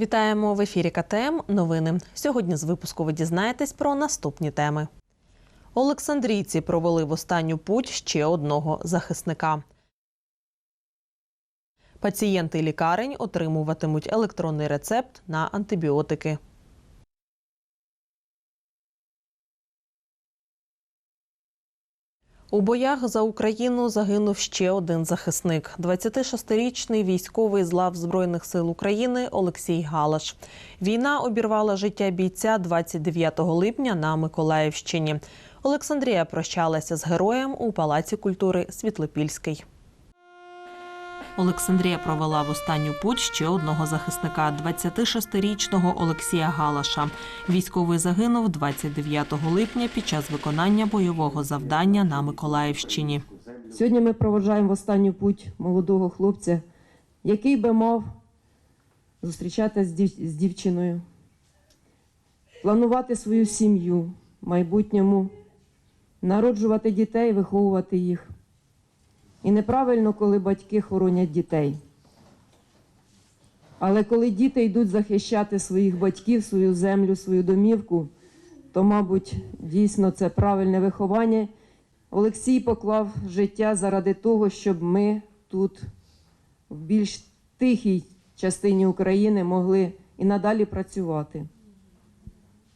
Вітаємо в ефірі КТМ. Новини. Сьогодні з випуску ви дізнаєтесь про наступні теми. Олександрійці провели в останню путь ще одного захисника. Пацієнти лікарень отримуватимуть електронний рецепт на антибіотики. У боях за Україну загинув ще один захисник – 26-річний військовий з лав Збройних сил України Олексій Галаш. Війна обірвала життя бійця 29 липня на Миколаївщині. Олександрія прощалася з героєм у Палаці культури Світлопільський. Олександрія провела в останню путь ще одного захисника – 26-річного Олексія Галаша. Військовий загинув 29 липня під час виконання бойового завдання на Миколаївщині. Сьогодні ми проводжаємо в останню путь молодого хлопця, який би мав зустрічатися з, з дівчиною, планувати свою сім'ю майбутньому, народжувати дітей, виховувати їх. І неправильно, коли батьки хоронять дітей. Але коли діти йдуть захищати своїх батьків, свою землю, свою домівку, то, мабуть, дійсно це правильне виховання. Олексій поклав життя заради того, щоб ми тут, в більш тихій частині України, могли і надалі працювати,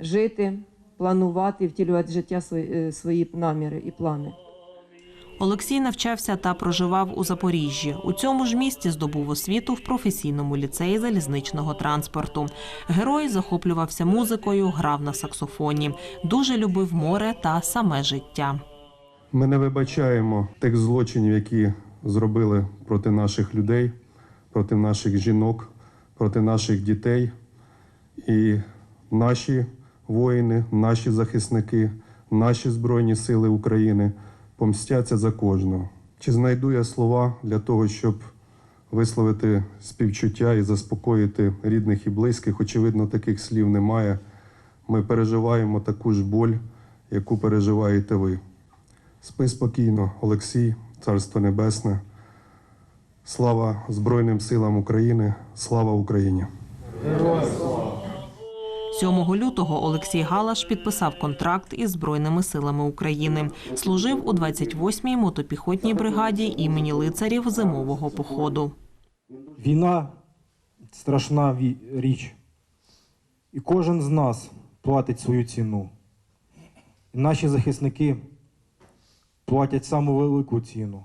жити, планувати, втілювати життя свої, е, свої наміри і плани. Олексій навчався та проживав у Запоріжжі. У цьому ж місті здобув освіту в професійному ліцеї залізничного транспорту. Герой захоплювався музикою, грав на саксофоні. Дуже любив море та саме життя. Ми не вибачаємо тих злочинів, які зробили проти наших людей, проти наших жінок, проти наших дітей. І наші воїни, наші захисники, наші Збройні Сили України помстяться за кожного. Чи знайду я слова для того, щоб висловити співчуття і заспокоїти рідних і близьких? Очевидно, таких слів немає. Ми переживаємо таку ж боль, яку переживаєте ви. Спи спокійно, Олексій, Царство Небесне. Слава Збройним силам України, слава Україні! 7 лютого Олексій Галаш підписав контракт із Збройними силами України. Служив у 28-й мотопіхотній бригаді імені лицарів зимового походу. Війна страшна річ. І кожен з нас платить свою ціну. І наші захисники платять саму велику ціну.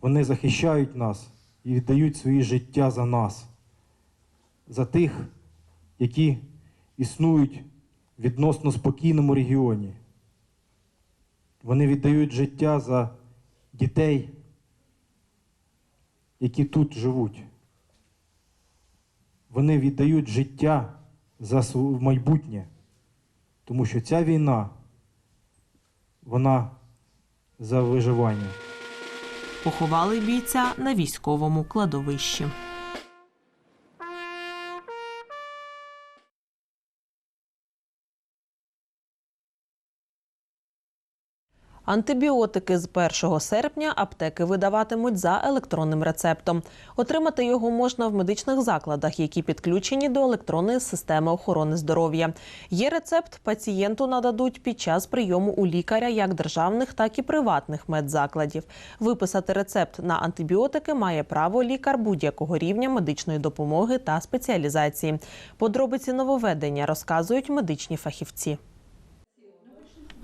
Вони захищають нас і віддають свої життя за нас, за тих, які існують в відносно спокійному регіоні. Вони віддають життя за дітей, які тут живуть. Вони віддають життя за майбутнє, тому що ця війна, вона за виживання. Поховали бійця на військовому кладовищі. Антибіотики з 1 серпня аптеки видаватимуть за електронним рецептом. Отримати його можна в медичних закладах, які підключені до електронної системи охорони здоров'я. Є рецепт, пацієнту нададуть під час прийому у лікаря як державних, так і приватних медзакладів. Виписати рецепт на антибіотики має право лікар будь-якого рівня медичної допомоги та спеціалізації. Подробиці нововведення розказують медичні фахівці.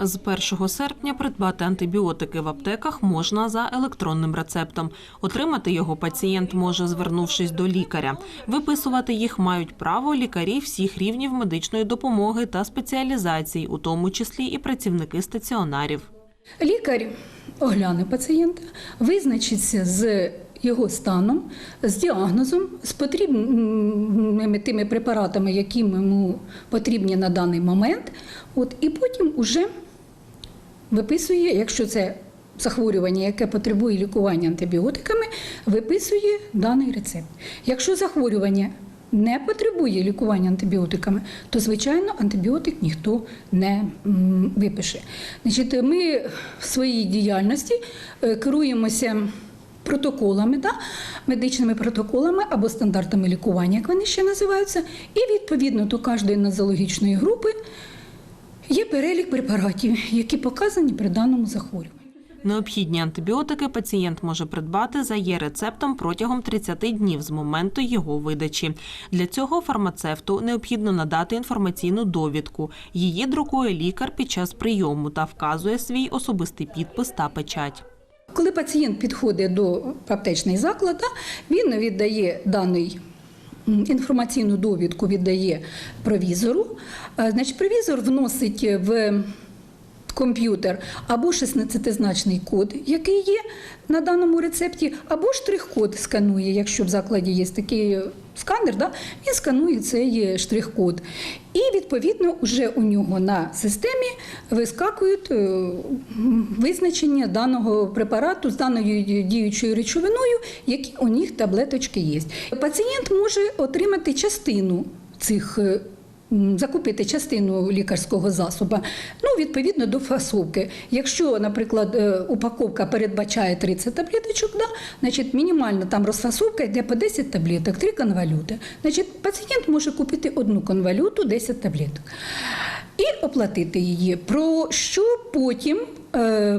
З 1 серпня придбати антибіотики в аптеках можна за електронним рецептом. Отримати його пацієнт може, звернувшись до лікаря. Виписувати їх мають право лікарі всіх рівнів медичної допомоги та спеціалізацій, у тому числі і працівники стаціонарів. Лікар огляне пацієнта, визначиться з його станом, з діагнозом, з потрібними тими препаратами, які йому потрібні на даний момент. От, і потім уже виписує, якщо це захворювання, яке потребує лікування антибіотиками, виписує даний рецепт. Якщо захворювання не потребує лікування антибіотиками, то звичайно антибіотик ніхто не випише. Значить, ми в своїй діяльності е, керуємося протоколами, да, медичними протоколами або стандартами лікування, як вони ще називаються, і відповідно до кожної нозологічної групи є перелік препаратів, які показані при даному захворюванні. Необхідні антибіотики пацієнт може придбати за є-рецептом протягом 30 днів з моменту його видачі. Для цього фармацевту необхідно надати інформаційну довідку. Її друкує лікар під час прийому та вказує свій особистий підпис та печать. Коли пацієнт підходить до аптечний заклад, да, він віддає даний. Інформаційну довідку віддає провізору. Е, Значить, провізор вносить в комп'ютер або 16-значний код, який є на даному рецепті, або штрих-код сканує, якщо в закладі є такий сканер, да, він сканує цей штрих-код. І відповідно вже у нього на системі вискакують е, визначення даного препарату з даною діючою речовиною, які у них таблеточки є. Пацієнт може отримати частину цих. Закупити частину лікарського засобу, ну відповідно до фасовки. Якщо, наприклад, е, упаковка передбачає 30 таблеточок, да, значить мінімальна там розфасовка йде по 10 таблеток, 3 конвалюти. Значить, пацієнт може купити одну конвалюту, 10 таблеток і оплатити її. Про що потім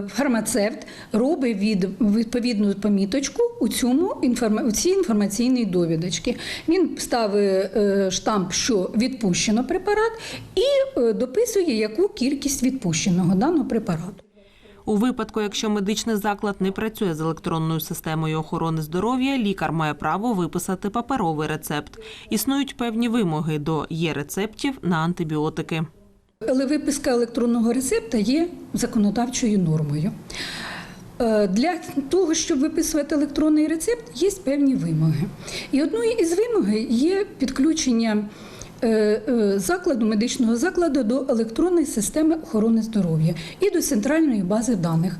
фармацевт робить від відповідну поміточку у цьому у цій інформаційній довідочці. Він ставить е, штамп, що відпущено препарат, і е, дописує, яку кількість відпущеного даного препарату. У випадку, якщо медичний заклад не працює з електронною системою охорони здоров'я, лікар має право виписати паперовий рецепт. Існують певні вимоги до є-рецептів на антибіотики. Але виписка електронного рецепта є законодавчою нормою. Е, Для того, щоб виписувати електронний рецепт, є певні вимоги. І одною із вимог є підключення закладу, медичного закладу до електронної системи охорони здоров'я і до центральної бази даних.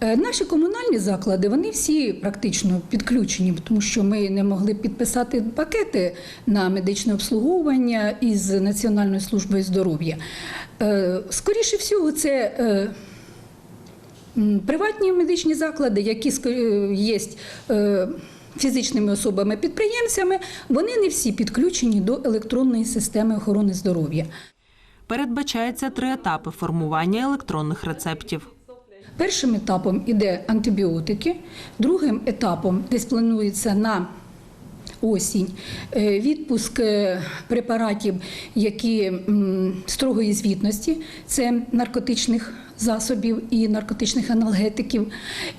Е, Наші комунальні заклади вони всі практично підключені, тому що ми не могли підписати пакети на медичне обслуговування із Національною службою здоров'я. Е, Скоріше всього, це е, приватні медичні заклади, які е, є е, фізичними особами-підприємцями, вони не всі підключені до електронної системи охорони здоров'я. Передбачається три етапи формування електронних рецептів. Першим етапом іде антибіотики, другим етапом десь планується на осінь е, відпуск е, препаратів, які строгої звітності, це наркотичних засобів і наркотичних аналгетиків.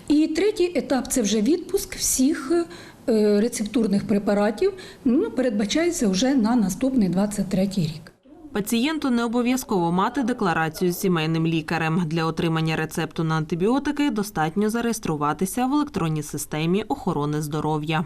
І третій етап це вже відпуск всіх е, рецептурних препаратів. Ну, передбачається вже на наступний 23 рік. Пацієнту не обов'язково мати декларацію з сімейним лікарем. Для отримання рецепту на антибіотики достатньо зареєструватися в електронній системі охорони здоров'я.